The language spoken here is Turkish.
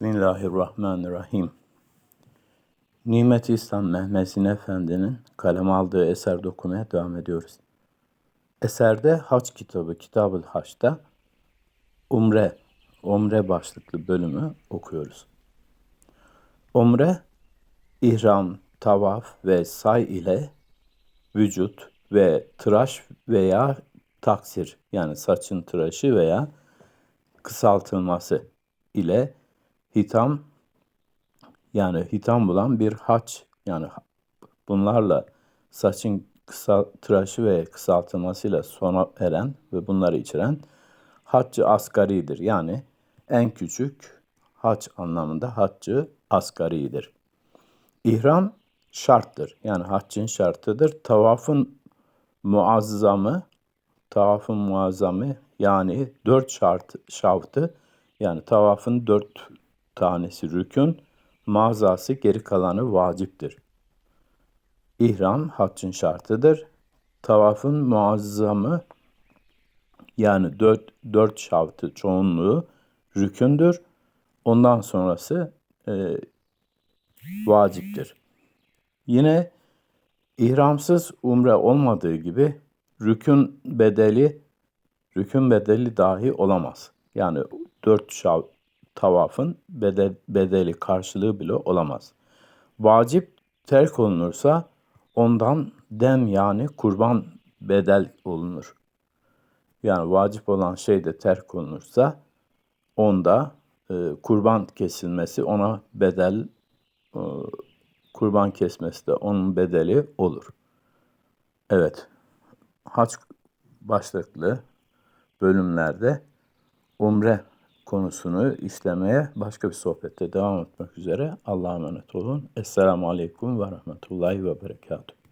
Bismillahirrahmanirrahim. Nimet İslam Mehmet Zin Efendi'nin kaleme aldığı eserde okumaya devam ediyoruz. Eserde Haç kitabı, Kitab-ı Haç'ta Umre, Umre başlıklı bölümü okuyoruz. Umre, ihram, tavaf ve say ile vücut ve tıraş veya taksir yani saçın tıraşı veya kısaltılması ile hitam yani hitam bulan bir haç yani bunlarla saçın kısa, tıraşı ve kısaltılmasıyla sona eren ve bunları içeren haccı asgaridir. Yani en küçük hac anlamında haccı asgaridir. İhram şarttır. Yani haccın şartıdır. Tavafın muazzamı, tavafın muazzamı yani dört şart, şaftı yani tavafın dört tanesi rükün, mağazası geri kalanı vaciptir. İhram haccın şartıdır. Tavafın muazzamı yani dört, dört şaftı çoğunluğu rükündür. Ondan sonrası e, vaciptir. Yine ihramsız umre olmadığı gibi rükün bedeli rükün bedeli dahi olamaz. Yani dört şav, tavafın bedel, bedeli karşılığı bile olamaz. Vacip terk olunursa ondan dem yani kurban bedel olunur. Yani vacip olan şey de terk olunursa onda e, kurban kesilmesi ona bedel e, kurban kesmesi de onun bedeli olur. Evet. Haç başlıklı bölümlerde umre konusunu işlemeye başka bir sohbette devam etmek üzere. Allah'a emanet olun. Esselamu Aleyküm ve Rahmetullahi ve Berekatuhu.